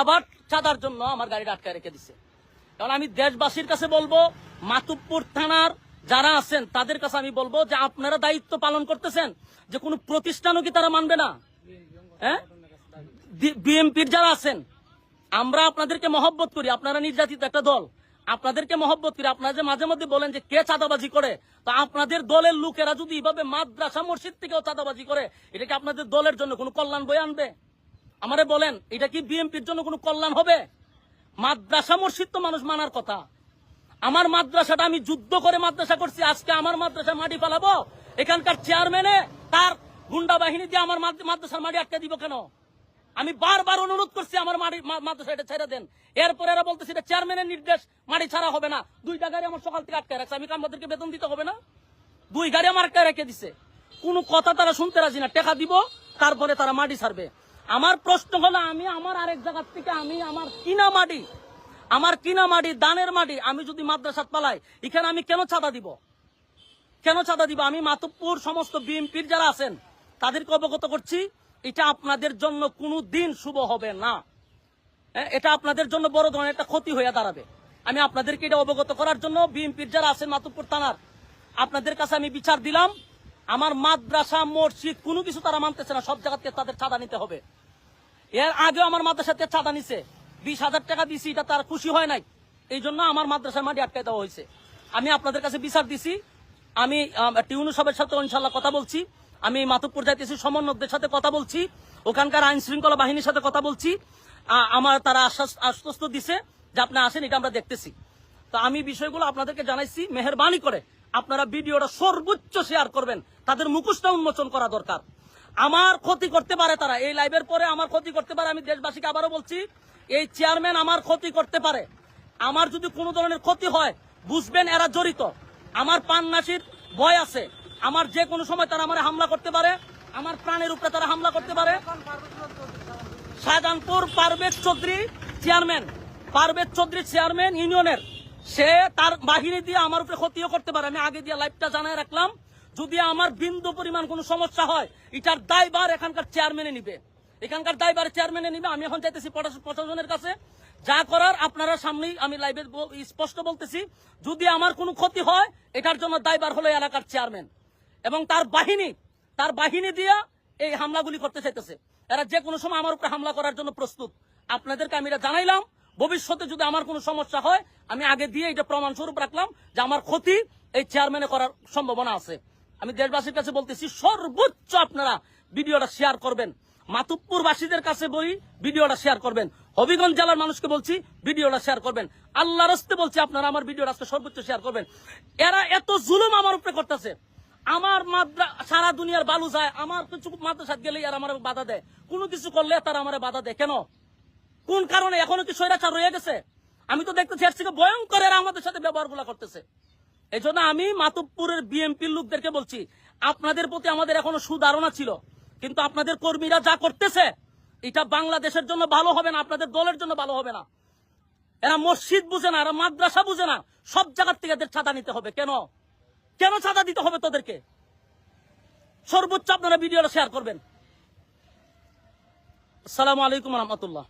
আবার চাঁদার জন্য আমার গাড়িটা আটকায় রেখে দিছে। কারণ আমি দেশবাসীর কাছে বলব মাতুব্বর থানার যারা আছেন, তাদের কাছে আমি বলব যে আপনারা দায়িত্ব পালন করতেছেন যে কোনো প্রতিষ্ঠানও কি তারা মানবে না? হ্যাঁ? বিএমপির যারা আছেন, আমরা আপনাদেরকে মহব্বত করি, আপনারা নির্যাতিত একটা দল। আপনাদেরকে মহব্বত করি, আপনারা যে মাঝে মধ্যে বলেন যে কে চাঁদাবাজি করে, তো আপনাদের দলের লোকেরা যদি এইভাবে মাদ্রাসা মসজিদ থেকেও চাঁদাবাজি করে, এটা কি আপনাদের দলের জন্য কোনো কল্যাণ বয়ে আনবে? আমারে বলেন, এটা কি বিএনপির জন্য কোনো কল্যাণ হবে? মাদ্রাসা মসজিদ তো মানুষ মানার কথা। আমার মাদ্রাসাটা আমি যুদ্ধ করে মাদ্রাসা করছি, আজকে আমার মাদ্রাসা মাটি ফেলাবো? এখানকার চেয়ারম্যানে তার গুন্ডা বাহিনী দিয়ে আমার মাদ্রাসার মাটি আটকে দিব কেন? আমি বারবার অনুরোধ করছি আমার মাটি মাদ্রাসা এটা ছেড়ে দেন। এরপরে এরা বলতেছে, এটা চেয়ারম্যানের নির্দেশ, মাটি ছাড়া হবে না। দুইটা গাড়ি আমার সকাল থেকে আটকে রাখছে, আমি আমাদেরকে বেতন দিতে হবে না? দুই গাড়ি আমার আটকে রেখে দিছে। কোনো কথা তারা শুনতে রাজি না। টেকা দিব, তারপরে তারা মাটি ছাড়বে। আমার প্রশ্ন হলো আমি আমার আরেক জায়গার থেকে আমি আমার কিনা মাটি আমার কিনা মাটি দানের মাটি আমি যদি মাদ্রাসাত পালাই এখানে আমি কেন চাঁদা দিব? কেন চাঁদা দিব? আমি মাতব্বর সমস্ত বিএনপির যারা আছেন তাদেরকে অবগত করছি এটা আপনাদের জন্য কোনো দিন শুভ হবে না। হ্যাঁ, এটা আপনাদের জন্য বড় ধরনের একটা ক্ষতি হয়ে দাঁড়াবে। আমি আপনাদেরকে এটা অবগত করার জন্য বিএনপির যারা আছেন মাতুপুর থানার আপনাদের কাছে আমি বিচার দিলাম আমার মাদ্রাসা মসজিদ কোনো কিছু তারা মানতেছে না সব জায়গাতে তাদের চাঁদা নিতে হবে। এর আগে আমার মাদ্রাসাতে চাঁদা নিছে। বিশ হাজার টাকা দিছি, এটা তার খুশি হয় নাই। এই জন্য আমার মাদ্রাসার মাটি আটকে দেওয়া হয়েছে। আমি আপনাদের কাছে বিচার দিছি। আমি টিউনু সাহেবের সাথে ইনশাল্লাহ কথা বলছি। আমি মাতুপুর যাইতেছি সমন্বয়কদের সাথে কথা বলছি। ওখানকার আইন শৃঙ্খলা বাহিনীর সাথে কথা বলছি। আমার তারা আশ্বাস, আশ্বস্ত দিছে যে আপনি আসেন, এটা আমরা দেখতেছি। তো আমি বিষয়গুলো আপনাদেরকে জানাইছি, মেহরবানি করে আপনারা ভিডিওটা সর্বোচ্চ শেয়ার করবেন। তাদের মুখোশটা উন্মোচন করা দরকার। আমার ক্ষতি করতে পারে তারা। এই লাইভের পরে আমার ক্ষতি করতে পারে, আমি দেশবাসীকে আবারও বলছি, এই চেয়ারম্যান আমার ক্ষতি করতে পারে। আমার যদি কোনো ধরনের ক্ষতি হয়, বুঝবেন এরা জড়িত। আমার পান্নাসির ভয় আছে। আমার যে কোনো সময় তারা আমার হামলা করতে পারে, আমার প্রাণের উপরে তারা হামলা করতে পারে। শাহজাহানপুর পারভেজ চৌধুরী চেয়ারম্যান, পারভেজ চৌধুরী চেয়ারম্যান ইউনিয়নের, সে তার বাহিনী দিয়ে আমার উপরে ক্ষতিও করতে পারে। আমি আগে দিয়ে লাইভটা জানাই রাখলাম। যদি আমার বিন্দু পরিমাণ কোনো সমস্যা হয়, এটার দায়বার এখানকার চেয়ারম্যানে নিবে। এখানকার দায়বার চেয়ারম্যানে নিবে। আমি এখন চাইতেছি প্রশাসন- প্রশাসনের কাছে। যা করার আপনারা সামনেই আমি লাইভে স্পষ্ট বলতেছি। যদি আমার কোনো ক্ষতি হয়, এটার জন্য দায়বার হলো এলাকার চেয়ারম্যান এবং তার বাহিনী তার বাহিনী দিয়া এই হামলাগুলি করতে চাইতেছে। এরা যে কোনো সময় আমার উপরে হামলা করার জন্য প্রস্তুত। আপনাদেরকে আমি এটা জানাইলাম। ভবিষ্যতে যদি আমার কোনো সমস্যা হয়, আমি আগে দিয়ে এটা প্রমাণস্বরূপ রাখলাম যে আমার ক্ষতি এই চেয়ারম্যানে করার সম্ভাবনা আছে। আমি দেশবাসীর কাছে বলতেছি, সর্বোচ্চ আপনারা ভিডিওটা শেয়ার করবেন। মাতুব্পুর বাসীদের কাছে বই ভিডিওটা শেয়ার করবেন। হবিগঞ্জ জেলার মানুষকে বলছি, ভিডিওটা শেয়ার করবেন। আল্লাহ রস্তে বলছি, আপনারা আমার ভিডিওটা আজকে সর্বোচ্চ শেয়ার করবেন। এরা এত জুলুম আমার উপরে করতেছে। আমার মাদ্রা, সারা দুনিয়ার বালু যায়, আমার কিছু মাদ্রাসাত গেলে আর আমার বাধা দেয়। কোনো কিছু করলে তারা আমার বাধা দেয়। কেন? কোন কারণে? এখনও কি স্বৈরাচার রয়ে গেছে? আমি তো দেখতেছি, এর থেকে ভয়ঙ্কর এরা আমাদের সাথে ব্যবহারগুলা করতেছে। এই জন্য আমি মাতুবপুরের বিএমপির লোকদেরকে বলছি, আপনাদের প্রতি আমাদের এখনও সুধারণা ছিল, কিন্তু আপনাদের কর্মীরা যা করতেছে, এটা বাংলাদেশের জন্য ভালো হবে না, আপনাদের দলের জন্য ভালো হবে না। এরা মসজিদ বুঝে না, এরা মাদ্রাসা বুঝে না, সব জায়গার থেকে এদের ছাতা নিতে হবে। কেন? কেন ছাতা দিতে হবে তোদেরকে? সর্বোচ্চ আপনারা ভিডিওটা শেয়ার করবেন। আসসালামু আলাইকুম রহমতুল্লাহ।